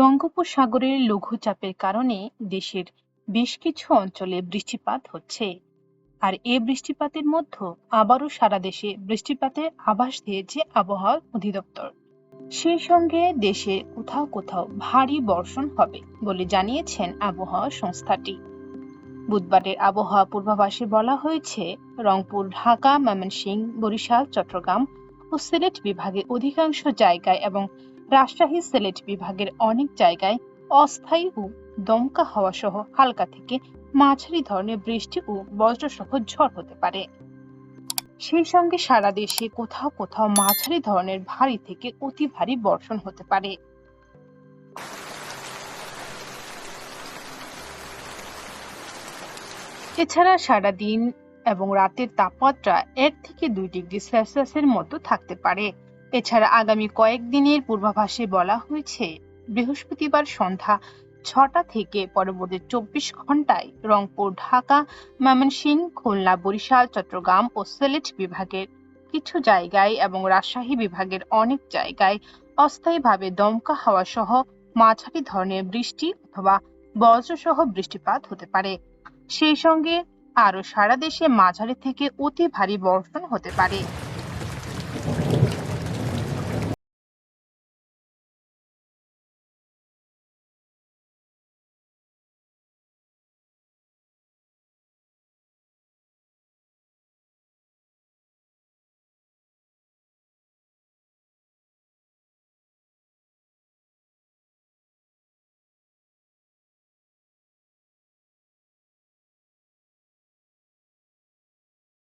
বঙ্গোপসাগরের লঘুচাপের কারণে দেশের বেশ কিছু অঞ্চলে বৃষ্টিপাত হচ্ছে। আর এ বৃষ্টিপাতের মধ্যে আবারও সারা দেশে বৃষ্টিপাতের আভাস দিয়েছে আবহাওয়া অধিদপ্তর। সেই সঙ্গে দেশে কোথাও কোথাও ভারী বর্ষণ হবে বলে জানিয়েছেন আবহাওয়া সংস্থাটি। বুধবারের আবহাওয়া পূর্বাভাসে বলা হয়েছে, রংপুর, ঢাকা, ময়মনসিংহ, বরিশাল, চট্টগ্রাম ও সিলেট বিভাগের অধিকাংশ জায়গায় এবং রাজশাহী সিলেট বিভাগের অনেক জায়গায় অস্থায়ী ও দমকা হওয়া সহ হালকা থেকে মাঝারি ধরনের বৃষ্টি ও বজ্রসহ ঝড় হতে পারে। সেই সঙ্গে সারা দেশে কোথাও কোথাও মাঝারি ধরনের ভারী থেকে অতি ভারী বর্ষণ হতে পারে। এছাড়া সারা দিন এবং রাতের তাপমাত্রা এক থেকে দুই ডিগ্রি সেলসিয়াসের মতো থাকতে পারে। এছাড়া আগামী কয়েকদিনের পূর্বাভাসে বলা হয়েছে, বৃহস্পতিবার সন্ধ্যা ছটা থেকে পরবর্তী চব্বিশ ঘন্টায় রংপুর, ঢাকা, ময়মনসিংহ, খুলনা, বরিশাল, চট্টগ্রাম ও সিলেট বিভাগের কিছু জায়গায় এবং রাজশাহী বিভাগের অনেক জায়গায় অস্থায়ীভাবে দমকা হাওয়া সহ মাঝারি ধরনের বৃষ্টি অথবা বজ্রসহ বৃষ্টিপাত হতে পারে। সেই সঙ্গে আরও সারা দেশে মাঝারি থেকে অতি ভারী বর্ষণ হতে পারে।